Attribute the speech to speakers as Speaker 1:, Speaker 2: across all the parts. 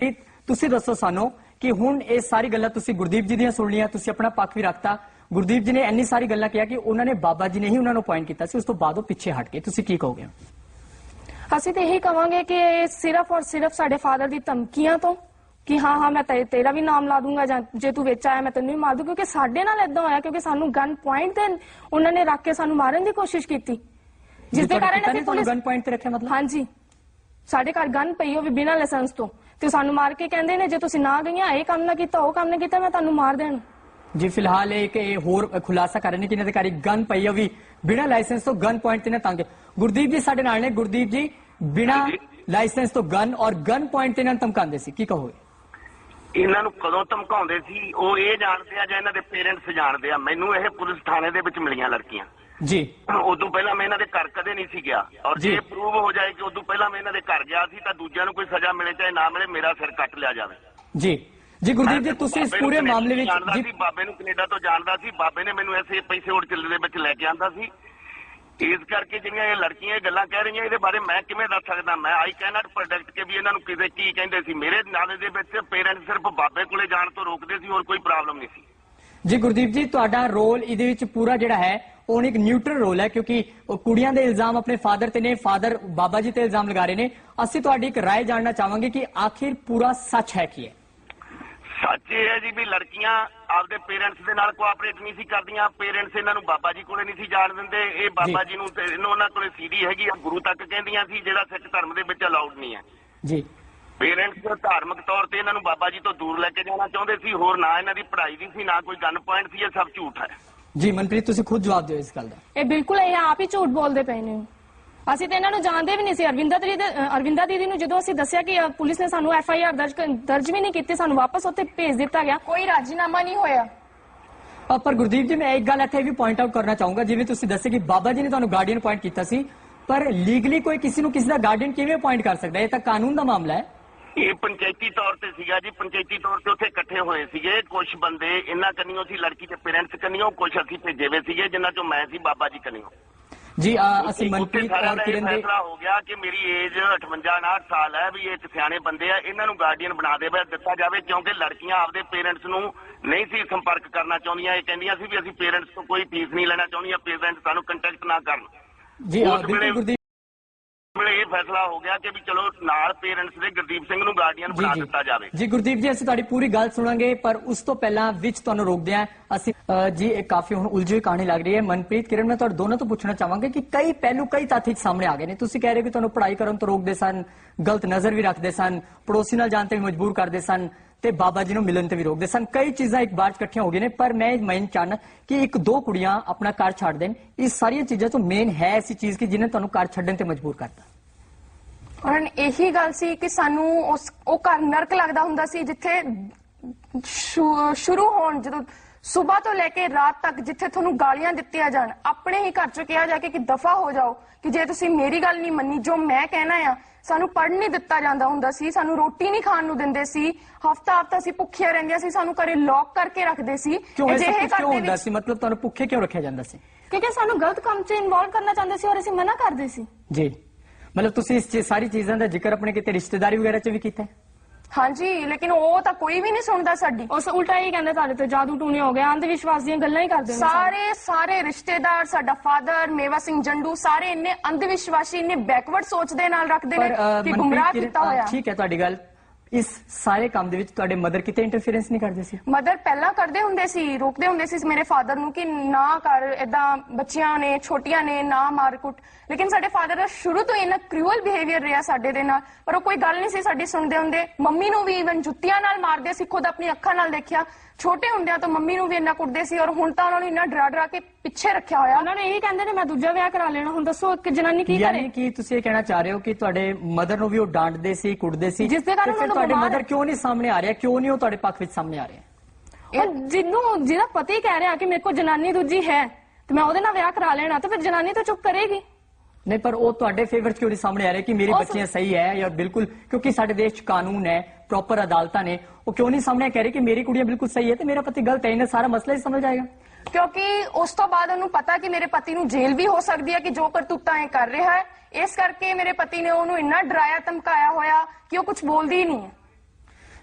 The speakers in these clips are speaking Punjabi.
Speaker 1: ਕਿ ਤੁਸੀਂ ਦੱਸੋ ਸਾਨੂੰ ਕਿ ਹੁਣ ਇਹ ਸਾਰੀ ਗੱਲਾਂ ਤੁਸੀਂ ਗੁਰਦੀਪ ਜੀ ਦੀਆਂ ਸੁਣ ਲਈਆਂ ਤੁਸੀਂ ਆਪਣਾ ਪੱਖ ਵੀ ਰੱਖਤਾ। ਗੁਰਦੀਪ ਜੀ ਨੇ ਇੰਨੀ ਸਾਰੀ ਗੱਲਾਂ ਕਿਹਾ ਕਿ ਉਹਨਾਂ ਨੇ ਬਾਬਾ ਜੀ ਨੇ ਹੀ ਉਹਨਾਂ ਨੂੰ ਅਪਾਇੰਟ ਕੀਤਾ ਸੀ ਉਸ ਤੋਂ ਬਾਅਦ ਉਹ ਪਿੱਛੇ ਹਟ ਗਏ। ਤੁਸੀਂ ਕੀ ਕਹੋਗੇ?
Speaker 2: ਅਸੀਂ ਤੇ ਇਹੀ ਕਵਾਂਗੇ ਕਿ ਇਹ ਸਿਰਫ ਔਰ ਸਿਰਫ ਸਾਡੇ ਫਾਦਰ ਦੀ ਧਮਕੀਆਂ ਤੋਂ ਕਿ ਹਾਂ ਹਾਂ ਮੈਂ ਤੇਰਾ ਵੀ ਨਾਮ ਲਾ ਦੂੰਗਾ ਜਾਂ ਜੇ ਤੂੰ ਵਿੱਚ ਆਇਆ ਮੈਂ ਤੈਨੂੰ ਵੀ ਮਾਰ ਦੂੰ ਕਿਉਂਕਿ ਸਾਡੇ ਨਾਲ ਇਦਾਂ ਹੋਇਆ ਕਿਉਂਕਿ ਸਾਨੂੰ ਗਨ ਪੁਆਇੰਟ ਤੇ ਉਹਨਾਂ ਨੇ ਰੱਖ ਕੇ ਸਾਨੂੰ ਮਾਰਨ ਦੀ ਕੋਸ਼ਿਸ਼ ਕੀਤੀ। ਜਿਸ ਦੇ ਕਾਰਨ ਅਸੀਂ ਪੁਲਿਸ
Speaker 1: ਗਨ ਪੁਆਇੰਟ ਤੇ ਰੱਖਿਆ ਮਤਲਬ?
Speaker 2: ਹਾਂਜੀ। ਸਾਡੇ ਘਰ ਗਨ ਪਈ ਹੋਵੇ ਬਿਨਾਂ ਲਾਇਸੈਂਸ ਤੋਂ। ਤੇ ਸਾਨੂੰ ਮਾਰ ਕੇ ਕਹਿੰਦੇ ਨੇ ਜੇ ਤੁਸੀਂ ਨਾ ਗਈਆਂ ਇਹ ਕੰਮ ਨਾ ਕੀਤਾ ਉਹ ਕੰਮ ਨਾ ਕੀਤਾ ਮੈਂ ਤੁਹਾਨੂੰ ਮਾਰ ਦੇਣ।
Speaker 1: ਜੀ ਫਿਲਹਾਲ ਇੱਕ ਇਹ ਹੋਰ ਖੁਲਾਸਾ ਕਰ ਰਹੇ ਨੇ ਕਿ ਇਹਨਾਂ ਦੇ ਘਰ ਇੱਕ ਗਨ ਪਈ ਹੋਈ ਬਿਨਾਂ ਲਾਇਸੈਂਸ ਤੋਂ ਗਨ ਪੁਆਇੰਟ ਤੇ ਨਾ ਤੰਗ। ਗੁਰਦੀਪ ਜੀ ਸਾਡੇ ਨਾਲ ਨੇ। ਗੁਰਦੀਪ ਜੀ ਬਿਨਾਂ ਲਾਇਸੈਂਸ ਤੋਂ ਗਨ ਔਰ ਗਨ ਪੁਆਇੰਟ ਤੇ ਨਾ ਧਮਕਾਉਂਦੇ ਸੀ। ਕੀ ਕਹੋਗੇ?
Speaker 3: ਇਹਨਾਂ ਨੂੰ ਕਦੋਂ ਧਮਕਾਉਂਦੇ ਸੀ ਉਹ ਇਹ ਜਾਣਦੇ ਆ ਜਾਂ ਇਹਨਾਂ ਦੇ ਪੇਰੈਂਟਸ ਜਾਣਦੇ ਆ? ਮੈਨੂੰ ਇਹ ਪੁਲਿਸ ਥਾਣੇ ਦੇ ਵਿੱਚ ਮਿਲੀਆਂ ਲੜਕੀਆਂ।
Speaker 1: ਜੀ।
Speaker 3: ਉਦੋਂ ਪਹਿਲਾਂ ਮੈਂ ਇਹਨਾਂ ਦੇ ਘਰ ਕਦੇ ਨਹੀਂ ਸੀ ਗਿਆ। ਔਰ
Speaker 1: ਜੀ।
Speaker 3: ਪ੍ਰੂਵ ਹੋ ਜਾਏ ਕਿ ਉਦੋਂ ਪਹਿਲਾਂ ਮੈਂ ਇਹਨਾਂ ਦੇ ਘਰ ਗਿਆ ਸੀ ਤਾਂ ਦੂਜਿਆਂ ਨੂੰ ਕੋਈ ਸਜ਼ਾ ਮਿਲੇ ਚਾਹੇ ਨਾ ਮਿਲੇ ਮੇਰਾ ਸਿਰ ਕੱਟ ਲਿਆ ਜਾਵੇ।
Speaker 1: ਜੀ। ਜੀ ਗੁਰਦੀਪ ਜੀ ਤੁਸੀਂ ਇਸ ਪੂਰੇ ਮਾਮਲੇ ਵਿੱਚ ਜੀ।
Speaker 3: ਬਾਬੇ ਨੂੰ ਕੈਨੇਡਾ ਤੋਂ ਜਾਣਦਾ ਸੀ। ਬਾਬੇ ਨੇ ਮੈਨੂੰ ਐਸੇ ਪੈਸੇ ਉੜ ਚੱਲੇ ਦੇ ਵਿੱਚ ਲੈ ਕੇ ਆਂਦਾ ਸੀ। ਇਸ ਕਰਕੇ ਜਿਹੜੀਆਂ ਇਹ ਲੜਕੀਆਂ ਇਹ ਗੱਲਾਂ ਕਹਿ ਰਹੀਆਂ ਇਹਦੇ ਬਾਰੇ ਮੈਂ ਕਿਵੇਂ ਦੱਸ ਸਕਦਾ? ਮੈਂ ਆਈ ਕੈਨਟ ਪ੍ਰੋਡਕਟ ਕੇ ਵੀ ਇਹਨਾਂ ਨੂੰ ਕਿਸੇ ਕੀ ਕਹਿੰਦੇ ਸੀ। ਮੇਰੇ ਨਾਲੇ ਦੇ ਵਿੱਚ ਪੇਰੈਂਟਸ ਸਿਰਫ ਬਾਬੇ ਕੋਲੇ ਜਾਣ ਤੋਂ ਰੋਕਦੇ ਸੀ ਹੋਰ ਕੋਈ ਪ੍ਰੋਬਲਮ ਨਹੀਂ ਸੀ।
Speaker 1: ਜੀ ਗੁਰਦੀਪ ਜੀ ਤੁਹਾਡਾ ਰੋਲ ਇਹਦੇ ਵਿੱਚ ਪੂਰਾ ਜਿਹੜਾ ਹੈ ਉਹ ਇੱਕ ਨਿਊਟਰਲ ਰੋਲ ਹੈ ਕਿਉਂਕਿ ਉਹ ਕੁੜੀਆਂ ਦੇ ਇਲਜ਼ਾਮ ਆਪਣੇ ਫਾਦਰ ਤੇ ਨੇ ਫਾਦਰ ਬਾਬਾ ਜੀ ਤੇ ਇਲਜ਼ਾਮ ਲਗਾ ਰਹੇ ਨੇ ਅਸੀਂ ਤੁਹਾਡੀ ਇੱਕ رائے ਜਾਣਨਾ ਚਾਹਾਂਗੇ ਕਿ ਆਖਿਰ ਪੂਰਾ ਸੱਚ ਹੈ ਕੀ ਹੈ
Speaker 3: ਸੱਚ ਇਹ ਹੈ ਜੀ ਵੀ ਲੜਕੀਆਂ ਆਪਦੇ ਪੇਰੈਂਟਸ ਦੇ ਨਾਲ ਕੋਆਪਰੇਟ ਨਹੀਂ ਸੀ ਕਰਦੀਆਂ ਪੇਰੈਂਟਸ ਇਹਨਾਂ ਨੂੰ ਬਾਬਾ ਜੀ ਕੋਲੇ ਨਹੀਂ ਸੀ ਜਾਣ ਦਿੰਦੇ ਇਹ ਬਾਬਾ
Speaker 1: ਜੀ।
Speaker 3: ਜੀ ਨੂੰ ਤੇ ਇਹਨਾਂ ਉਹਨਾਂ ਕੋਲੇ ਸੀਡੀ ਹੈਗੀ ਆ ਗੁਰੂ ਤੱਕ ਕਹਿੰਦੀਆਂ ਸੀ ਜਿਹੜਾ ਸਿੱਖ ਧਰਮ ਦੇ ਵਿੱਚ ਅਲਾਉਡ ਨਹੀਂ ਹੈ
Speaker 1: ਜੀ
Speaker 3: ਪੇਰੈਂਟਸ ਧਾਰਮਿਕ ਤੌਰ ਤੇ ਇਹਨਾਂ ਨੂੰ ਬਾਬਾ ਜੀ ਤੋਂ ਦੂਰ ਲੈ ਕੇ ਜਾਣਾ ਚਾਹੁੰਦੇ ਸੀ ਹੋਰ ਨਾ ਇਹਨਾਂ ਦੀ ਪੜ੍ਹਾਈ ਦੀ ਸੀ ਨਾ ਕੋਈ ਗਨ ਪੁਆਇੰਟ ਸੀ ਇਹ ਸਭ ਝੂਠ ਹੈ।
Speaker 1: ਜੀ ਮਨਪ੍ਰੀਤ ਤੁਸੀਂ ਖੁਦ ਜਵਾਬ ਦਿਓ ਇਸ ਗੱਲ ਦਾ।
Speaker 2: ਇਹ ਬਿਲਕੁਲ ਇਹ ਆਪ ਹੀ ਝੂਠ ਬੋਲਦੇ ਪਏ ਨੇ। ਅਸੀਂ ਤੇ ਇਹਨਾਂ ਨੂੰ ਜਾਣਦੇ ਵੀ ਨਹੀਂ ਸੀ। ਅਰਵਿੰਦਾ ਦੀਦੀ ਅਰਵਿੰਦਾ ਦੀਦੀ ਨੂੰ ਜਦੋਂ ਅਸੀਂ ਦੱਸਿਆ ਕਿ ਪੁਲਿਸ ਨੇ ਸਾਨੂੰ ਐਫ ਆਈ ਆਰ ਦਰਜ ਦਰਜ ਵੀ ਨਹੀਂ ਕੀਤੀ ਸਾਨੂੰ ਵਾਪਸ ਉੱਥੇ ਭੇਜ ਦਿੱਤਾ ਗਿਆ। ਕੋਈ ਰਾਜੀਨਾਮਾ ਨਹੀਂ ਹੋਇਆ।
Speaker 1: ਪਰ ਗੁਰਦੀਪ ਜੀ ਮੈਂ ਇੱਕ ਗੱਲ ਇੱਥੇ ਵੀ ਪੁਆਇੰਟ ਆਊਟ ਕਰਨਾ ਚਾਹੂੰਗਾ। ਜਿਵੇਂ ਤੁਸੀਂ ਦੱਸਿਆ ਕਿ ਬਾਬਾ ਜੀ ਨੇ ਤੁਹਾਨੂੰ ਗਾਰਡੀਅਨ ਪੁਆਇੰਟ ਕੀਤਾ ਸੀ ਪਰ ਲੀਗਲੀ ਕੋਈ ਕਿਸੇ ਨੂੰ ਕਿਸੇ ਦਾ ਗਾਰਡੀਅਨ ਕਿਵੇਂ ਪੁਆਇੰਟ ਕਰ ਸਕਦਾ? ਹੈ ਇਹ ਤਾਂ ਕਾਨੂੰਨ ਦਾ ਮਾਮਲਾ ਹੈ।
Speaker 3: ਇਹ ਪੰਚਾਇਤੀ ਤੌਰ ਤੇ ਸੀਗਾ ਜੀ। ਪੰਚਾਇਤੀ ਤੌਰ ਤੇ ਉੱਥੇ ਇਕੱਠੇ ਹੋਏ ਸੀਗੇ। ਕੁਝ ਬੰਦੇ ਇਹਨਾਂ ਕੰਨਿਓ ਸੀ ਲੜਕੀ ਦੇ ਪੇਰੈਂਟਸ ਕੰਨਿਓ ਕੁਝ ਅਸੀਂ ਭੇਜੇ ਵੇ ਸੀਗੇ ਜਿਨ੍ਹਾਂ ਚੋਂ ਮੈਂ ਸੀ ਬਾਬਾ ਜੀ ਕੰਨਿਓ।
Speaker 1: ਜੀ ਅਸੀਂ ਮਨਪ੍ਰੀਤ ਔਰ ਕਿਰਨ ਦੇ
Speaker 3: ਫੈਸਲਾ ਹੋ ਗਿਆ ਕਿ ਮੇਰੀ ਏਜ 58 59 ਸਾਲ ਹੈ ਵੀ ਇਹ ਇੱਕ ਸਿਆਣੇ ਬੰਦੇ ਆ ਇਹਨਾਂ ਨੂੰ ਗਾਰਡੀਅਨ ਬਣਾ ਦੇਵੇ ਦਿੱਤਾ ਜਾਵੇ ਕਿਉਂਕਿ ਲੜਕੀਆਂ ਆਪਦੇ ਪੇਰੈਂਟਸ ਨੂੰ ਨਹੀਂ ਸੀ ਸੰਪਰਕ ਕਰਨਾ ਚਾਹੁੰਦੀਆਂ। ਇਹ ਕਹਿੰਦੀਆਂ ਸੀ ਵੀ ਅਸੀਂ ਪੇਰੈਂਟਸ ਤੋਂ ਕੋਈ ਫੀਸ ਨਹੀਂ ਲੈਣਾ ਚਾਹੁੰਦੀਆਂ ਪੇਰੈਂਟਸ ਸਾਨੂੰ ਕੰਟੈਕਟ ਨਾ ਕਰਨ।
Speaker 1: ਜੀ ਬਿਲਕੁਲ
Speaker 3: ਵੇਲੇ- ਇਹ ਫੈਸਲਾ ਹੋ ਗਿਆ ਕਿ ਵੀ ਚਲੋ ਨਾਲ ਪੇਰੈਂਟਸ ਦੇ ਗੁਰਦੀਪ ਸਿੰਘ ਨੂੰ ਗਾਰਡੀਅਨ ਬਣਾ ਦਿੱਤਾ ਜਾਵੇ।
Speaker 1: ਜੀ ਗੁਰਦੀਪ ਜੀ ਅਸੀਂ ਤੁਹਾਡੀ ਪੂਰੀ ਗੱਲ ਸੁਣਾਂਗੇ ਪਰ ਉਸ ਤੋਂ ਪਹਿਲਾਂ ਵਿੱਚ ਤੁਹਾਨੂੰ ਰੋਕਦੇ ਹਾਂ। ਅਸੀਂ ਜੀ ਇਹ ਕਾਫੀ ਹੁਣ ਉਲਝੀ ਕਹਾਣੀ ਲੱਗ ਰਹੀ ਹੈ। ਮਨਪ੍ਰੀਤ ਕਿਰਨ ਮੈਂ ਤੁਹਾਡੇ ਦੋਨੋਂ ਤੋਂ ਪੁੱਛਣਾ ਚਾਹਾਂਗੇ ਕਿ ਕਈ ਪਹਿਲੂ ਕਈ ਤੱਥ ਸਾਹਮਣੇ ਆ ਗਏ ਨੇ। ਤੁਸੀਂ ਕਹਿ ਰਹੇ ਹੋ ਕਿ ਤੁਹਾਨੂੰ ਪੜ੍ਹਾਈ ਕਰਨ ਤੋਂ ਰੋਕਦੇ ਸਨ ਗਲਤ ਨਜ਼ਰ ਵੀ ਰੱਖਦੇ ਸਨ ਪੜੋਸੀ ਨਾਲ ਜਾਣ ਤੇ ਵੀ ਮਜਬੂਰ ਕਰਦੇ ਸਨ ਤੇ ਬਾਬਾ ਜੀ ਨੂੰ ਮਿਲਣ ਤੇ ਵੀ ਰੋਕਦੇ ਸਨ। ਕਈ ਚੀਜ਼ਾਂ ਇੱਕ ਬਾਅਦ ਇਕੱਠੀਆਂ ਹੋ ਗਈਆਂ ਨੇ ਪਰ ਮੈਂ ਮੈਂ ਚਾਹਨਾ ਕਿ ਇੱਕ ਦੋ ਕੁੜੀਆਂ ਆਪਣਾ ਘਰ ਛੱਡ ਦੇਣ। ਇਹ ਸਾਰੀਆਂ ਚੀਜ਼ਾਂ ਤੋਂ ਮੇਨ ਹੈ ਐਸੀ ਚੀਜ਼ ਕਿ ਜਿਹਨੇ ਤੁਹਾਨੂੰ ਘਰ ਛੱਡਣ ਤੇ ਮਜਬੂਰ ਕਰਤਾ।
Speaker 2: ਔਰ ਇਹੀ ਗੱਲ ਸੀ ਕਿ ਸਾਨੂੰ ਉਸ ਉਹ ਘਰ ਨਰਕ ਲੱਗਦਾ ਹੁੰਦਾ ਸੀ ਜਿੱਥੇ ਸ਼ੁ- ਸ਼ੁਰੂ ਹੋਣ ਜਦੋਂ ਸਵੇਰ ਤੋਂ ਲੈ ਕੇ ਰਾਤ ਤੱਕ ਜਿੱਥੇ ਤੁਹਾਨੂੰ ਗਾਲੀਆਂ ਦਿੱਤੀਆਂ ਜਾਣ ਆਪਣੇ ਹੀ ਘਰ ਚੋਂ ਕਿਹਾ ਜਾ ਕੇ ਕਿ ਦਫਾ ਹੋ ਜਾਓ ਕਿ ਜੇ ਤੁਸੀਂ ਮੇਰੀ ਗੱਲ ਨਹੀਂ ਮੰਨੀ ਜੋ ਮੈਂ ਕਹਿਣਾ ਆ ਸਾਨੂੰ ਪੜ੍ਹ ਨਹੀਂ ਦਿੱਤਾ ਜਾਂਦਾ ਹੁੰਦਾ ਸੀ ਸਾਨੂੰ ਰੋਟੀ ਨਹੀਂ ਖਾਣ ਨੂੰ ਦਿੰਦੇ ਸੀ ਹਫਤਾ ਹਫਤਾ ਅਸੀਂ ਭੁੱਖੀਆਂ ਰਹਿੰਦੀਆਂ ਸੀ ਸਾਨੂੰ ਘਰੇ ਲੌਕ ਕਰਕੇ ਰੱਖਦੇ ਸੀ
Speaker 1: ਕਿਉਂ ਇਹ ਸਭ
Speaker 2: ਅਜਿਹੇ
Speaker 1: ਕੁਝ
Speaker 2: ਘਰ
Speaker 1: ਕਿਉਂ
Speaker 2: ਦੇ
Speaker 1: ਹੁੰਦਾ
Speaker 2: ਵਿੱਚ-
Speaker 1: ਸੀ? ਮਤਲਬ ਤੁਹਾਨੂੰ ਭੁੱਖੇ ਕਿਉਂ ਰੱਖਿਆ ਜਾਂਦਾ ਸੀ?
Speaker 2: ਕਿਉਂਕਿ ਸਾਨੂੰ ਗਲਤ ਕੰਮ 'ਚ ਇਨਵੋਲਵ ਕਰਨਾ ਚਾਹੁੰਦੇ ਸੀ ਔਰ ਅਸੀਂ ਮਨਾ ਕਰਦੇ ਸੀ।
Speaker 1: ਜੀ। ਮਤਲਬ ਤੁਸੀਂ ਇਸ ਚੀਜ਼- ਸਾਰੀ ਚੀਜ਼ਾਂ ਦਾ ਜ਼ਿਕਰ ਆਪਣੇ ਕਿਤੇ ਰਿਸ਼ਤੇਦਾਰੀ ਵਗੈਰਾ 'ਚ ਵੀ ਕੀਤਾ ਹੈ?
Speaker 2: ਹਾਂਜੀ ਲੇਕਿਨ ਉਹ ਤਾਂ ਕੋਈ ਵੀ ਨਹੀਂ ਸੁਣਦਾ ਸਾਡੀ। ਉਸ ਉਲਟਾ ਹੀ ਕਹਿੰਦੇ ਤੁਹਾਡੇ ਤੇ ਜਾਦੂ ਟੂਣੇ ਹੋ ਗਿਆ ਅੰਧ ਵਿਸ਼ਵਾਸ ਦੀਆਂ ਗੱਲਾਂ ਹੀ ਕਰਦੇ ਨੇ ਸਾਰੇ ਸਾਰੇ ਰਿਸ਼ਤੇਦਾਰ ਸਾਡਾ ਫਾਦਰ ਮੇਵਾ ਸਿੰਘ ਜੰਡੂ ਸਾਰੇ ਇੰਨੇ ਅੰਧ ਵਿਸ਼ਵਾਸੀ ਇੰਨੇ ਬੈਕਵਰਡ ਸੋਚ ਦੇ ਨਾਲ ਰੱਖਦੇ ਨੇ
Speaker 1: ਅ,
Speaker 2: ਕਿ
Speaker 1: ਮਨਪ੍ਰੀਤ
Speaker 2: ਗੁੰਮਰਾਹ
Speaker 1: ਕਿਰਨ,
Speaker 2: ਕੀਤਾ
Speaker 1: ਅ,
Speaker 2: ਹੋਇਆ।
Speaker 1: ਠੀਕ ਹੈ ਤੁਹਾਡੀ ਗੱਲ। ਇਸ ਸਾਰੇ ਕੰਮ ਦੇ ਵਿੱਚ ਤੁਹਾਡੇ ਮਦਰ ਕਿਤੇ ਇੰਟਰਫੀਰੈਂਸ ਨਹੀਂ ਕਰਦੇ ਸੀ?
Speaker 2: ਮਦਰ ਪਹਿਲਾਂ ਕਰਦੇ ਹੁੰਦੇ ਸੀ ਰੋਕਦੇ ਹੁੰਦੇ ਸੀ ਮੇਰੇ ਫਾਦਰ ਨੂੰ ਕਿ ਨਾ ਕਰ ਏਦਾਂ ਬੱਚੀਆਂ ਨੇ ਛੋਟੀਆਂ ਨੇ ਨਾ ਮਾਰ ਕੁੱਟ। ਲੇਕਿਨ ਸਾਡੇ ਫਾਦਰ ਦਾ ਸ਼ੁਰੂ ਤੋਂ ਇਹਨਾਂ ਕ੍ਰੂਅਲ ਬਿਹੇਵੀਅਰ ਰਿਹਾ ਸਾਡੇ ਦੇ ਨਾਲ ਪਰ ਉਹ ਕੋਈ ਗੱਲ ਨਹੀਂ ਸੀ ਸਾਡੀ ਸੁਣਦੇ ਹੁੰਦੇ। ਮੰਮੀ ਨੂੰ ਵੀ ਇਵਨ ਜੁੱਤੀਆਂ ਨਾਲ ਮਾਰਦੇ ਸੀ ਖੁਦ ਆਪਣੀ ਅੱਖਾਂ ਨਾਲ ਦੇਖਿਆ। ਛੋਟੇ ਹੁੰਦਿਆਂ ਤਾਂ ਮੰਮੀ ਨੂੰ ਵੀ ਇੰਨਾ ਕੁੱਟਦੇ ਸੀ ਔਰ ਹੁਣ ਤਾਂ ਉਹਨਾਂ ਨੂੰ ਇੰਨਾ ਡਰਾ ਡਰਾ ਕੇ ਪਿੱਛੇ ਰੱਖਿਆ ਹੋਇਆ। ਉਹਨਾਂ ਨੇ ਇਹੀ ਕਹਿੰਦੇ ਨੇ ਮੈਂ ਦੂਜਾ ਵਿਆਹ ਕਰਾ ਲੈਣਾ ਹੁਣ ਦੱਸੋ ਇੱਕ ਜਨਾਨੀ ਕੀ
Speaker 1: ਯਾਨੀ ਕਿ ਤੁਸੀਂ ਇਹ ਕਹਿਣਾ ਚਾਹ ਰਹੇ ਹੋ ਕਿ ਤੁਹਾਡੇ ਮਦਰ ਨੂੰ ਵੀ ਉਹ ਡਾਂਟਦੇ ਸੀ ਕੁੱਟਦੇ ਸੀ।
Speaker 2: ਜਿਸ ਦੇ ਕਾਰਨ
Speaker 1: ਤੁਹਾਡੇ ਮਦਰ ਕਿਉਂ ਨਹੀਂ ਸਾਹਮਣੇ ਆ ਰਿਹਾ? ਕਿਉਂ ਨਹੀਂ ਉਹ ਤੁਹਾਡੇ ਪੱਖ ਵਿੱਚ ਸਾਹਮਣੇ ਆ ਰਿਹਾ?
Speaker 2: ਪਰ ਜਿਹਨੂੰ ਜਿਹਦਾ ਪਤੀ ਕਹਿ ਰਿਹਾ ਕਿ ਮੇਰੇ ਕੋਲ ਜਨਾਨੀ ਦੂਜੀ ਹੈ ਤੇ ਮੈਂ ਉਹਦੇ ਨਾਲ ਵਿਆਹ ਕਰਾ ਲੈਣਾ ਤੇ ਫਿਰ ਜਨਾਨੀ ਤਾਂ ਚੁੱਪ ਕਰੇਗੀ।
Speaker 1: ਨਹੀਂ ਪਰ ਉਹ ਤੁਹਾਡੇ ਫੇਵਰ ਚ ਕਿਉਂ ਨਹੀਂ ਸਾਹਮਣੇ ਆ ਰਿਹਾ ਕਿ ਮੇਰੀ ਬੱਚੀਆਂ ਸਹੀ ਹੈ ਜਾਂ ਬਿਲਕੁਲ ਕਿਉਂਕਿ ਸਾਡੇ ਦੇਸ਼ ਚ ਕਾਨੂੰਨ ਹੈ ਪ੍ਰੋਪਰ ਅਦਾਲਤਾਂ ਨੇ ਉਹ ਕਿਉਂ ਨਹੀਂ ਸਾਹਮਣੇ ਕਹਿ ਰਹੇ ਕਿ ਮੇਰੀ ਕੁੜੀਆਂ ਬਿਲਕੁਲ ਸਹੀ ਹੈ ਤੇ ਮੇਰਾ ਪਤੀ ਗਲਤ ਹੈ? ਇਹਨਾਂ ਸਾਰਾ ਮਸਲਾ ਹੀ ਸਮਝ ਜਾਏਗਾ।
Speaker 2: ਕਿਉਂਕਿ ਉਸ ਤੋਂ ਬਾਅਦ ਉਹਨੂੰ ਪਤਾ ਕਿ ਮੇਰੇ ਪਤੀ ਨੂੰ ਜੇਲ੍ਹ ਵੀ ਹੋ ਸਕਦੀ ਹੈ ਕਿ ਜੋ ਕਰਤੂਤਾਂ ਇਹ ਕਰ ਰਿਹਾ ਹੈ ਇਸ ਕਰਕੇ ਮੇਰੇ ਪਤੀ ਨੇ ਉਹਨੂੰ ਇੰਨਾ ਡਰਾਇਆ ਧਮਕਾਇਆ ਹੋਇਆ ਕਿ ਉਹ ਕੁਝ ਬੋਲਦੀ ਹੀ ਨਹੀਂ ਹੈ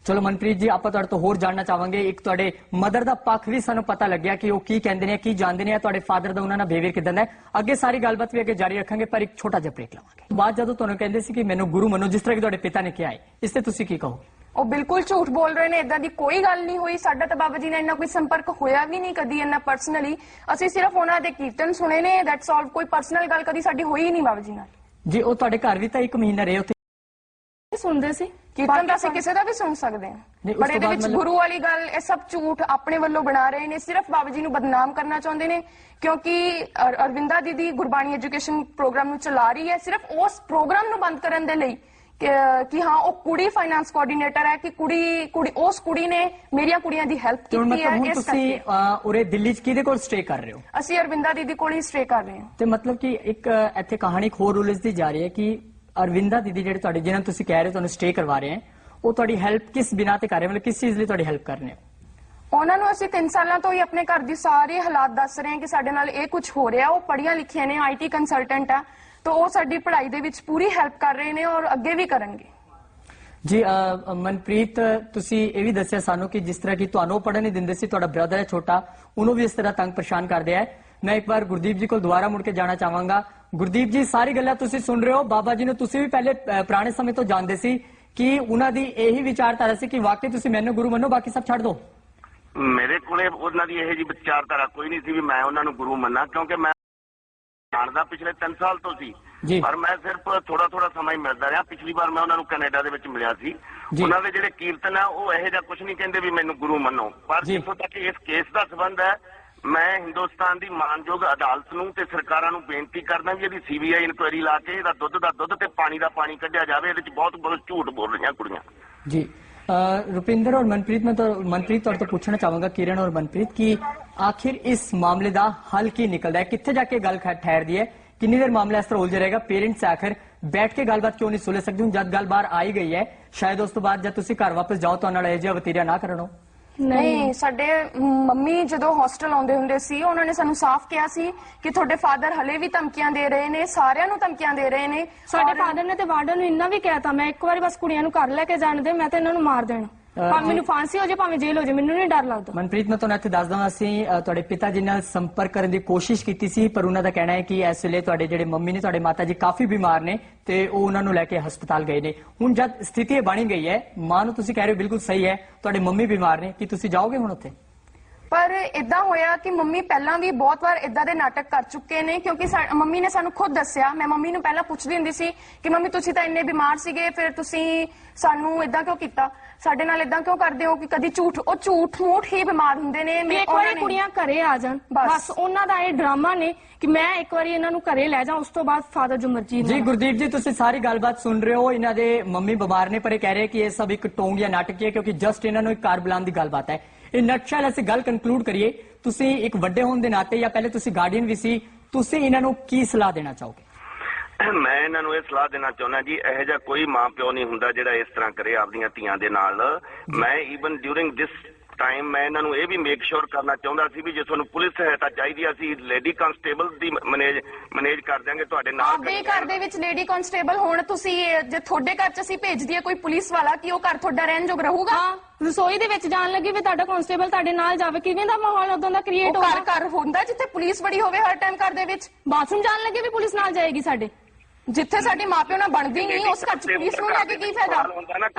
Speaker 1: ਚਲੋ ਮਨਪ੍ਰੀਤ ਜੀ ਆਪਾਂ ਤੁਹਾਡੇ ਤੋਂ ਹੋਰ ਜਾਣਨਾ ਚਾਹਾਂਗੇ ਇੱਕ ਤੁਹਾਡੇ ਮਦਰ ਦਾ ਪੱਖ ਵੀ ਸਾਨੂੰ ਪਤਾ ਲੱਗਿਆ ਕਿ ਉਹ ਕੀ ਕਹਿੰਦੇ ਨੇ ਕੀ ਜਾਣਦੇ ਨੇ ਤੁਹਾਡੇ ਫਾਦਰ ਦਾ ਉਹਨਾਂ ਨਾਲ ਬਿਹੇਵੀਅਰ ਕਿਦਾਂ ਦਾ ਹੈ ਅੱਗੇ ਸਾਰੀ ਗੱਲਬਾਤ ਵੀ ਅੱਗੇ ਜਾਰੀ ਰੱਖਾਂਗੇ ਪਰ ਇੱਕ ਛੋਟਾ ਜਿਹਾ ਬ੍ਰੇਕ ਲਵਾਂਗੇ ਬਾਅਦ ਜਦੋਂ ਤੁਹਾਨੂੰ ਕਹਿੰਦੇ ਸੀ ਕਿ ਮੈਨੂੰ ਗੁਰੂ ਮੰਨੋ ਜਿਸ ਤਰ੍ਹਾਂ ਕਿ ਤੁਹਾਡੇ ਪਿਤਾ ਨੇ ਕਿਹਾ ਹੈ ਇਸ ਤੇ ਤੁਸੀਂ ਕੀ ਕਹੋ
Speaker 2: ਉਹ ਬਿਲਕੁਲ ਝੂਠ ਬੋਲ ਰਹੇ ਨੇ ਇਦਾਂ ਦੀ ਕੋਈ ਗੱਲ ਨਹੀਂ ਹੋਈ ਸਾਡਾ ਤਾਂ ਬਾਬਾ ਜੀ ਨਾਲ ਇੰਨਾ ਕੋਈ ਸੰਪਰਕ ਹੋਇਆ ਵੀ ਨਹੀਂ ਕਦੀ ਇੰਨਾ ਪਰਸਨਲੀ ਅਸੀਂ ਸਿਰਫ ਉਹਨਾਂ ਦੇ ਕੀਰਤਨ ਸੁਣੇ ਨੇ ਦੈਟਸ ਆਲ ਕੋਈ ਪਰਸਨਲ ਗੱਲ ਕਦੀ ਸਾਡੀ ਹੋਈ ਹੀ ਨਹੀਂ ਬਾਬਾ ਜੀ ਨਾਲ
Speaker 1: ਜੀ ਉਹ ਤੁਹਾਡੇ ਘਰ ਵੀ ਤਾਂ ਇੱਕ ਮਹੀਨਾ ਰਹੇ ਉੱਥੇ
Speaker 2: ਸੁਣਦੇ ਸੀ? ਕੀਰਤਨ ਤਾਂ ਅਸੀਂ ਕਿਸੇ ਦਾ ਵੀ ਸੁਣ ਸਕਦੇ ਹਾਂ। ਪਰ ਇਹਦੇ ਵਿੱਚ ਗੁਰੂ ਵਾਲੀ ਗੱਲ ਇਹ ਸਭ ਝੂਠ ਆਪਣੇ ਵੱਲੋਂ ਬਣਾ ਰਹੇ ਨੇ ਸਿਰਫ ਬਾਬਾ ਜੀ ਨੂੰ ਬਦਨਾਮ ਕਰਨਾ ਚਾਹੁੰਦੇ ਨੇ ਕਿਉਂਕਿ ਅਰ- ਅਰਵਿੰਦਾ ਦੀਦੀ ਗੁਰਬਾਣੀ ਐਜੂਕੇਸ਼ਨ ਪ੍ਰੋਗਰਾਮ ਨੂੰ ਚਲਾ ਰਹੀ ਹੈ ਸਿਰਫ ਉਸ ਪ੍ਰੋਗਰਾਮ ਨੂੰ ਬੰਦ ਕਰਨ ਦੇ ਲਈ ਕਿ ਹਾਂ ਉਹ ਕੁੜੀ ਫਾਈਨਾਂਸ ਕੋਆਰਡੀਨੇਟਰ ਹੈ ਕਿ ਕੁੜੀ ਕੁੜੀ ਉਸ ਕੁੜੀ ਨੇ ਮੇਰੀਆਂ ਕੁੜੀਆਂ ਦੀ ਹੈਲਪ ਕੀਤੀ
Speaker 1: ਮਤਲਬ
Speaker 2: ਹੈ
Speaker 1: ਹੁਣ
Speaker 2: ਇਸ
Speaker 1: ਤੁਸੀਂ
Speaker 2: ਕਰਕੇ।
Speaker 1: ਉਰੇ ਦਿੱਲੀ 'ਚ ਕਿਹਦੇ ਕੋਲ ਸਟੇ ਕਰ ਰਹੇ ਹੋ?
Speaker 2: ਅਸੀਂ ਅਰਵਿੰਦਾ ਦੀਦੀ ਕੋਲ ਹੀ ਸਟੇ ਕਰ ਰਹੇ ਹਾਂ।
Speaker 1: ਤੇ ਮਤਲਬ ਕਿ ਇੱਕ ਇੱਥੇ ਕਹਾਣੀ ਹੋਰ ਉਲਝਦੀ ਜਾ ਰਹੀ ਹੈ ਕਿ ਅਰਵਿੰਦਾ ਦੀਦੀ ਜਿਹੜੇ ਤੁਹਾਡੇ ਜਿਹਨਾਂ ਤੁਸੀਂ ਕਹਿ ਰਹੇ ਹੋ ਤੁਹਾਨੂੰ ਸਟੇ ਕਰਵਾ ਰਹੇ ਹੈ ਉਹ ਤੁਹਾਡੀ ਹੈਲਪ ਕਿਸ ਬਿਨਾ ਤੇ ਕਰ ਰਹੇ? ਮਤਲਬ ਕਿਸ ਚੀਜ਼ ਲਈ ਤੁਹਾਡੀ ਹੈਲਪ ਕਰ ਰਹੇ ਹੋ?
Speaker 2: ਉਹਨਾਂ ਨੂੰ ਅਸੀਂ 3 ਸਾਲਾਂ ਤੋਂ ਹੀ ਆਪਣੇ ਘਰ ਦੀ ਸਾਰੇ ਹਾਲਾਤ ਦੱਸ ਰਹੇ ਹਾਂ ਕਿ ਸਾਡੇ ਨਾਲ ਇਹ ਕੁਝ ਹੋ ਰਿਹਾ ਉਹ ਪੜ੍ਹੀਆਂ ਲਿਖੀਆਂ ਨੇ ਆਈਟੀ ਕੰਸਲਟੈਂਟ ਆ ਤਾਂ ਉਹ ਸਾਡੀ ਪੜ੍ਹਾਈ ਦੇ ਵਿੱਚ ਪੂਰੀ ਹੈਲਪ ਕਰ ਰਹੇ ਨੇ ਔਰ ਅੱਗੇ ਵੀ ਕਰਨਗੇ।
Speaker 1: ਜੀ ਮਨਪ੍ਰੀਤ ਤੁਸੀਂ ਇਹ ਵੀ ਦੱਸਿਆ ਸਾਨੂੰ ਕਿ ਜਿਸ ਤਰ੍ਹਾਂ ਕਿ ਤੁਹਾਨੂੰ ਪੜ੍ਹਨ ਨਹੀਂ ਦਿੰਦੇ ਸੀ ਤੁਹਾਡਾ ਬ੍ਰਦਰ ਹੈ ਛੋਟਾ ਉਹਨੂੰ ਵੀ ਇਸ ਤਰ੍ਹਾਂ ਤੰਗ ਪਰੇਸ਼ਾਨ ਕਰਦੇ ਹੈ ਮੈਂ ਇੱਕ ਵਾਰ ਗੁਰਦੀਪ ਜੀ ਕੋਲ ਦੁਬਾਰਾ ਮੁੜ ਕੇ ਜਾਣਾ ਚਾਹਾਂਗਾ। ਗੁਰਦੀਪ ਜੀ ਸਾਰੀ ਗੱਲਾਂ ਤੁਸੀਂ ਸੁਣ ਰਹੇ ਹੋ ਬਾਬਾ ਜੀ ਨੂੰ ਤੁਸੀਂ ਵੀ ਪਹਿਲੇ ਪੁਰਾਣੇ ਸਮੇਂ ਤੋਂ ਜਾਣਦੇ ਸੀ ਕਿ ਉਹਨਾਂ ਦੀ ਇਹੀ ਵਿਚਾਰਧਾਰਾ ਸੀ ਕਿ ਵਾਕਈ ਤੁਸੀਂ ਮੈਨੂੰ ਗੁਰੂ ਮੰਨੋ ਬਾਕੀ ਸਭ ਛੱਡ ਦਿਓ
Speaker 3: ਮੇਰੇ ਕੋਲੇ ਉਹਨਾਂ ਦੀ ਇਹੋ ਜੀ ਵਿਚਾਰਧਾਰਾ ਕੋਈ ਨਹੀਂ ਸੀ ਵੀ ਮੈਂ ਉਹਨਾਂ ਨੂੰ ਗੁਰੂ ਮੰਨਾਂ ਕਿਉਂਕਿ ਮੈਂ ਜਾਣਦਾ ਪਿਛਲੇ 3 ਸਾਲ ਤੋਂ ਸੀ। ਪਰ ਮੈਂ ਸਿਰਫ ਥੋੜਾ ਥੋੜਾ ਸਮਾਂ ਹੀ ਮਿਲਦਾ ਰਿਹਾ ਪਿਛਲੀ ਵਾਰ ਮੈਂ ਉਹਨਾਂ ਨੂੰ ਕੈਨੇਡਾ ਦੇ ਵਿੱਚ ਮਿਲਿਆ ਸੀ
Speaker 1: ਜੀ।
Speaker 3: ਉਹਨਾਂ ਦੇ ਜਿਹੜੇ ਕੀਰਤਨ ਆ ਉਹ ਇਹੋ ਜਿਹਾ ਕੁਝ ਨਹੀਂ ਕਹਿੰਦੇ ਵੀ ਮੈਨੂੰ ਗੁਰੂ ਮੰਨੋ ਪਰ
Speaker 1: ਜੀ।
Speaker 3: ਜਿੱਥੋਂ ਤੱਕ ਇਸ ਕੇਸ ਦਾ ਸੰਬੰਧ ਹੈ ਮੈਂ ਹਿੰਦੁਸਤਾਨ ਦੀ ਮਾਨਯੋਗ ਅਦਾਲਤ ਨੂੰ ਤੇ ਸਰਕਾਰਾਂ ਨੂੰ ਬੇਨਤੀ ਕਰਦਾ ਵੀ ਇਹਦੀ ਸੀਬੀਆਈ ਇਨਕੁਆਇਰੀ ਲਾ ਕੇ ਇਹਦਾ ਦੁੱਧ ਦਾ ਦੁੱਧ ਤੇ ਪਾਣੀ ਦਾ ਪਾਣੀ ਕੱਢਿਆ ਜਾਵੇ ਇਹਦੇ ਵਿੱਚ ਬਹੁਤ ਬਹੁਤ ਝੂਠ ਬੋਲ ਰਹੀਆਂ ਕੁੜੀਆਂ।
Speaker 1: ਜੀ। ਅਹ, ਰੁਪਿੰਦਰ ਔਰ ਮਨਪ੍ਰੀਤ ਮੈਂ ਤਾਂ ਮਨਪ੍ਰੀਤ ਤੁਹਾਡੇ ਤੋਂ ਪੁੱਛਣਾ ਚਾਹਾਂਗਾ ਕਿਰਨ ਔਰ ਮਨਪ੍ਰੀਤ ਕਿ ਆਖਿਰ ਇਸ ਮਾਮਲੇ ਦਾ ਹੱਲ ਕੀ ਨਿਕਲਦਾ ਹੈ? ਕਿੱਥੇ ਜਾ ਕੇ ਗੱਲ ਖ- ਠਹਿਰਦੀ ਹੈ? ਕਿੰਨੀ ਦੇਰ ਮਾਮਲਾ ਇਸ ਤਰ੍ਹਾਂ ਉਲਝ ਰਹੇਗਾ? ਪੇਰੈਂਟਸ ਆਖਰ ਬੈਠ ਕੇ ਗੱਲਬਾਤ ਕਿਉਂ ਨਹੀਂ ਸੁਣ ਸਕਦੇ? ਹੁਣ ਜਦ ਗੱਲ ਬਾਹਰ ਆਈ ਗਈ ਹੈ ਸ਼ਾਇਦ ਉਸ ਤੋਂ ਬਾਅਦ ਜਦ ਤੁਸੀਂ ਘਰ ਵਾਪਸ ਜਾਓ
Speaker 2: ਨਹੀਂ। ਸਾਡੇ ਮੰਮੀ ਜਦੋਂ ਹੌਸਟਲ ਆਉਂਦੇ ਹੁੰਦੇ ਸੀ ਉਹਨਾਂ ਨੇ ਸਾਨੂੰ ਸਾਫ਼ ਕਿਹਾ ਸੀ ਕਿ ਤੁਹਾਡੇ ਫਾਦਰ ਹਲੇ ਵੀ ਧਮਕੀਆਂ ਦੇ ਰਹੇ ਨੇ ਸਾਰਿਆਂ ਨੂੰ ਧਮਕੀਆਂ ਦੇ ਰਹੇ ਨੇ।
Speaker 4: ਸਾਡੇ
Speaker 2: ਔਰ-
Speaker 4: ਫਾਦਰ ਨੇ ਤੇ ਵਾਰਡਨ ਨੂੰ ਇੰਨਾ ਵੀ ਕਹਿਤਾ ਮੈਂ ਇੱਕ ਵਾਰੀ ਬਸ ਕੁੜੀਆਂ ਨੂੰ ਘਰ ਲੈ ਕੇ ਜਾਣ ਦੇ ਮੈਂ ਤਾਂ ਇਹਨਾਂ ਨੂੰ ਮਾਰ ਦੇਣਾ। ਭਾਵੇਂ ਮੈਨੂੰ ਫਾਂਸੀ ਹੋ ਜਾਏ ਭਾਵੇਂ ਜੇਲ੍ਹ ਹੋ ਜਾਏ ਮੈਨੂੰ ਨਹੀਂ ਡਰ ਲੱਗਦਾ।
Speaker 1: ਮਨਪ੍ਰੀਤ ਮੈਂ ਤੁਹਾਨੂੰ ਇੱਥੇ ਦੱਸ ਦਵਾਂ ਅਸੀਂ ਅ, ਤੁਹਾਡੇ ਪਿਤਾ ਜੀ ਨਾਲ ਸੰਪਰਕ ਕਰਨ ਦੀ ਕੋਸ਼ਿਸ਼ ਕੀਤੀ ਸੀ ਪਰ ਉਹਨਾਂ ਦਾ ਕਹਿਣਾ ਹੈ ਕਿ ਇਸ ਵੇਲੇ ਤੁਹਾਡੇ ਜਿਹੜੇ ਮੰਮੀ ਨੇ ਤੁਹਾਡੇ ਮਾਤਾ ਜੀ ਕਾਫੀ ਬਿਮਾਰ ਨੇ ਤੇ ਉਹ ਉਹਨਾਂ ਨੂੰ ਲੈ ਕੇ ਹਸਪਤਾਲ ਗਏ ਨੇ। ਹੁਣ ਜਦ ਸਥਿਤੀ ਇਹ ਬਣੀ ਗਈ ਹੈ ਮਾਂ ਨੂੰ ਤੁਸੀਂ ਕਹਿ ਰਹੇ ਹੋ ਬਿਲਕੁਲ ਸਹੀ ਹੈ ਤੁਹਾਡੇ ਮੰਮੀ ਬਿਮਾਰ ਨੇ ਕੀ ਤੁਸੀਂ ਜਾਓਗੇ ਹੁਣ ਉੱਥੇ?
Speaker 2: ਪਰ ਇਦਾਂ ਹੋਇਆ ਕਿ ਮੰਮੀ ਪਹਿਲਾਂ ਵੀ ਬਹੁਤ ਵਾਰ ਇਦਾਂ ਦੇ ਨਾਟਕ ਕਰ ਚੁੱਕੇ ਨੇ ਕਿਉਂਕਿ ਮੰਮੀ ਨੇ ਸਾਨੂੰ ਖੁਦ ਦੱਸਿਆ। ਮੈਂ ਮੰਮੀ ਨੂੰ ਪਹਿਲਾਂ ਪੁੱਛਦੀ ਹੁੰਦੀ ਸੀ ਕਿ ਮੰਮੀ ਤੁਸੀਂ ਤਾਂ ਇੰਨੇ ਬਿਮਾਰ ਸੀਗੇ ਫਿਰ ਤੁਸੀਂ ਸਾਨੂੰ ਇਦਾਂ ਕਿਉਂ ਕੀਤਾ? ਸਾਡੇ ਨਾਲ ਇਦਾਂ ਕਿਉਂ ਕਰਦੇ ਹੋ ਕਿ ਕਦੀ ਝੂਠ ਉਹ ਝੂਠ ਮੂਠ ਹੀ ਬਿਮਾਰ ਹੁੰਦੇ ਨੇ ਮੈਂ
Speaker 4: ਇੱਕ ਵਾਰੀ ਕੁੜੀਆਂ ਘਰੇ ਆ ਜਾਣ।
Speaker 2: ਬਸ।
Speaker 4: ਉਹਨਾਂ ਦਾ ਇਹ ਡਰਾਮਾ ਨੇ ਕਿ ਮੈਂ ਇੱਕ ਵਾਰੀ ਇਹਨਾਂ ਨੂੰ ਘਰੇ ਲੈ ਜਾ ਉਸ ਤੋਂ ਬਾਅਦ ਫਾਦਰ ਜੋ ਮਰਜ਼ੀ
Speaker 1: ਜੀ ਗੁਰਦੀਪ ਜੀ ਤੁਸੀਂ ਸਾਰੀ ਗੱਲਬਾਤ ਸੁਣ ਰਹੇ ਹੋ। ਇਹਨਾਂ ਦੇ ਮੰਮੀ ਬਿਮਾਰ ਨੇ ਪਰ ਇਹ ਕਹਿ ਰਹੇ ਕਿ ਇਹ ਸਭ ਇੱਕ ਟੋਂਗ ਜਾਂ ਨਾਟਕ ਹੀ ਹੈ ਕਿਉਂਕਿ ਜਸਟ ਇਹਨਾਂ ਨੂੰ ਇੱਕ ਕਾਰ ਬੁਲਾਉਣ ਦੀ ਗੱਲਬਾਤ ਹੈ। ਇਹ ਨਟਸ਼ਲ ਅਸੀਂ ਗੱਲ ਕੰਕਲੂਡ ਕਰੀਏ ਤੁਸੀਂ ਇੱਕ ਵੱਡੇ ਹੋਣ ਦੇ ਨਾਤੇ ਜਾਂ ਪਹਿਲੇ ਤੁਸੀਂ ਗਾਰਡੀਅਨ ਵੀ ਸੀ ਤੁਸੀਂ ਇਹਨਾਂ ਨੂੰ ਕੀ ਸਲਾਹ ਦੇਣਾ ਚਾਹੋਗੇ?
Speaker 3: ਮੈਂ ਇਹਨਾਂ ਨੂੰ ਇਹ ਸਲਾਹ ਦੇਣਾ ਚਾਹੁੰਦਾ ਜੀ ਇਹੋ ਜਿਹਾ ਕੋਈ ਮਾਂ ਪਿਓ ਨਹੀਂ ਹੁੰਦਾ ਜਿਹੜਾ ਇਸ ਤਰ੍ਹਾਂ ਕਰੇ ਆਪਦੀਆਂ ਧੀਆਂ ਦੇ ਨਾਲ। ਮੈਂ ਈਵਨ ਡਿਊਰਿੰਗ ਦਿਸ ਟਾਈਮ ਮੈਂ ਇਹਨਾਂ ਨੂੰ ਇਹ ਵੀ ਮੇਕ ਸ਼ੋਰ ਕਰਨਾ ਚਾਹੁੰਦਾ ਸੀ ਵੀ ਜੇ ਤੁਹਾਨੂੰ ਪੁਲਿਸ ਸਹਾਇਤਾ ਚਾਹੀਦੀ ਆ, ਅਸੀਂ ਲੇਡੀ ਕਨਸਟੇਬਲ ਦੀ ਮੈਨੇਜ ਮੈਨੇਜ ਕਰ ਦਿਆਂਗੇ ਤੁਹਾਡੇ ਨਾਲ
Speaker 2: ਆਪਦੇ ਘਰ ਦੇ ਵਿੱਚ ਲੇਡੀ ਕਨਸਟੇਬਲ ਹੋਣ ਤੁਸੀਂ ਜੇ ਤੁਹਾਡੇ ਘਰ 'ਚ ਅਸੀਂ ਭੇਜ ਦਈਏ ਕੋਈ ਪੁਲਿਸ ਵਾਲਾ ਕਿ ਉਹ ਘਰ ਤੁਹਾਡਾ ਰਹਿਣ ਯੋਗ ਰਹੂਗਾ?
Speaker 4: ਹਾਂ। ਰਸੋਈ ਦੇ ਵਿੱਚ ਜਾਣ ਲੱਗੀ ਵੀ ਤੁਹਾਡਾ ਕਨਸਟੇਬਲ ਤੁਹਾਡੇ ਨਾਲ ਜਾਵੇ ਕਿਵੇਂ ਦਾ ਮਾਹੌਲ ਉਦੋਂ ਦਾ ਕ੍ਰੀਏਟ
Speaker 2: ਉਹ ਘਰ ਘਰ ਹੁੰਦਾ ਜਿੱਥੇ ਪੁਲਿਸ ਬੜੀ ਹੋਵੇ ਹਰ ਟਾਈਮ ਘਰ ਦੇ ਵਿੱਚ?
Speaker 4: ਬਾਥਰੂਮ ਜਾਣ ਲੱਗੇ ਵੀ ਪੁਲਿਸ ਨਾਲ ਜਾਏਗੀ ਸਾਡੇ?
Speaker 2: ਜਿੱਥੇ ਸਾਡੇ ਮਾਪਿਓ ਨਾਲ ਬਣਦੀ ਨਹੀਂ ਉਸ ਘਰ 'ਚ ਪੁਲਿਸ ਨੂੰ ਲੈ ਕੇ ਕੀ ਫਾਇਦਾ?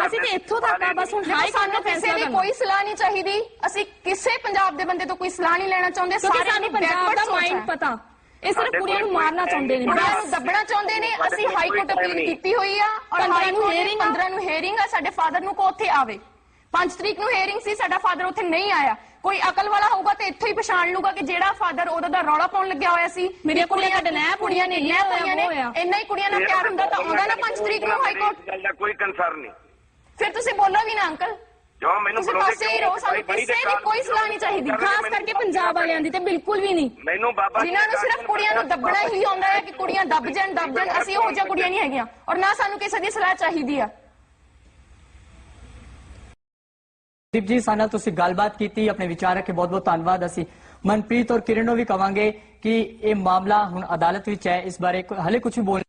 Speaker 4: ਅਸੀਂ ਤੇ ਇੱਥੋਂ ਤੱਕ ਆ ਬਸ ਹੁਣ ਹਾਈ
Speaker 2: ਸਾਨੂੰ ਕਿਸੇ ਦੀ ਕੋਈ ਸਲਾਹ ਨਹੀਂ ਚਾਹੀਦੀ। ਅਸੀਂ ਕਿਸੇ ਪੰਜਾਬ ਦੇ ਬੰਦੇ ਤੋਂ ਕੋਈ ਸਲਾਹ ਨਹੀਂ ਲੈਣਾ ਚਾਹੁੰਦੇ।
Speaker 4: ਸਾਨੂੰ
Speaker 2: ਨੂੰ
Speaker 4: ਪੰਜਾਬ ਦਾ ਮਾਈਂਡ। ਪਤਾ। ਇਹ ਸਿਰਫ ਕੁੜੀਆਂ ਨੂੰ ਮਾਰਨਾ ਚਾਹੁੰਦੇ ਨੇ।
Speaker 2: ਕੁੜੀਆਂ
Speaker 4: ਬਸ।
Speaker 2: ਨੂੰ ਦੱਬਣਾ ਚਾਹੁੰਦੇ ਨੇ। ਅਸੀਂ ਹਾਈ ਕੋਰਟ ਅਪੀਲ ਕੀਤੀ ਹੋਈ ਆ। ਔਰ
Speaker 4: 15
Speaker 2: ਹਾਈ
Speaker 4: ਨੂੰ ਆ।
Speaker 2: 15 ਨੂੰ ਹੈਰਿੰਗ ਆ। ਸਾਡੇ ਫਾਦਰ ਨੂੰ ਕੋ ਉੱਥੇ ਆਵੇ। 5 ਤਰੀਕ ਨੂੰ ਹੈਰਿੰਗ ਸੀ ਸਾਡਾ ਫਾਦਰ ਉੱਥੇ ਨਹੀਂ ਆਇਆ। ਕੋਈ ਅਕਲ ਵਾਲਾ ਹੋਊਗਾ ਤੇ ਇੱਥੋਂ ਹੀ ਪਛਾਣ ਲੂਗਾ ਕਿ ਜਿਹੜਾ ਫਾਦਰ ਉਹਦਾ ਦਾ ਰੌਲਾ ਪਾਉਣ ਲੱਗਿਆ ਹੋਇਆ ਸੀ।
Speaker 4: ਮੇਰੀਆਂ
Speaker 2: ਕਿ
Speaker 4: ਕੁੜੀਆਂ ਤੁਹਾਡੇ ਨੈਪ
Speaker 2: ਕੁੜੀਆਂ ਨੇ ਨੈਪ ਹੋਈਆਂ ਨੇ। ਇੰਨਾ ਹੀ ਕੁੜੀਆਂ ਨਾਲ ਪਿਆਰ ਹੁੰਦਾ ਤਾਂ ਆਉਂਦਾ ਨਾ 5 ਤਰੀਕ ਨੂੰ ਹਾਈ ਕੋਰਟ।
Speaker 3: ਗੱਲ ਦਾ ਕੋਈ ਕੰਸਰਨ ਨਹੀਂ।
Speaker 2: ਫਿਰ ਤੁਸੀਂ ਬੋਲੋ ਵੀ ਨਾ ਅੰਕਲ।
Speaker 3: ਕਿਉਂ ਮੈਨੂੰ ਬੁਲਾਉਂਦੇ ਕਿਉਂ?
Speaker 2: ਰਹੋ ਸਾਨੂੰ
Speaker 3: ਦੇ
Speaker 2: ਕਿਸੇ ਦੀ ਕੋਈ ਸਲਾਹ ਨਹੀਂ ਚਾਹੀਦੀ
Speaker 4: ਖਾਸ ਕਰਕੇ ਪੰਜਾਬ ਵਾਲਿਆਂ ਦੀ ਤੇ ਬਿਲਕੁਲ ਵੀ ਨਹੀਂ।
Speaker 3: ਮੈਨੂੰ ਬਾਬਾ
Speaker 2: ਜਿਨ੍ਹਾਂ ਨੂੰ ਸਿਰਫ ਕੁੜੀਆਂ ਨੂੰ ਦੱਬਣਾ ਹੀ ਆਉਂਦਾ ਹੈ ਕਿ ਕੁੜੀਆਂ ਦੱਬ ਜਾਣ ਦੱਬ ਜਾਣ ਅਸੀਂ ਉਹ ਜਿਹੀਆਂ ਕੁੜੀਆਂ ਨਹੀਂ ਹੈਗੀਆਂ। ਔਰ ਨਾ ਸਾਨੂੰ ਕਿਸੇ ਦੀ ਸਲਾਹ ਚਾਹੀਦੀ ਆ।
Speaker 1: ਦੀਪ ਜੀ, ਸਾਡੇ ਨਾਲ ਤੁਸੀਂ ਗੱਲਬਾਤ ਕੀਤੀ, ਆਪਣੇ ਵਿਚਾਰ ਰੱਖੇ ਬਹੁਤ ਬਹੁਤ ਧੰਨਵਾਦ। ਅਸੀਂ ਮਨਪ੍ਰੀਤ ਔਰ ਕਿਰਨ ਨੂੰ ਵੀ ਕਵਾਂਗੇ ਕਿ ਇਹ ਮਾਮਲਾ ਹੁਣ ਅਦਾਲਤ ਵਿੱਚ ਹੈ, ਇਸ ਬਾਰੇ ਹਲੇ ਕੁਝ ਵੀ ਬੋਲ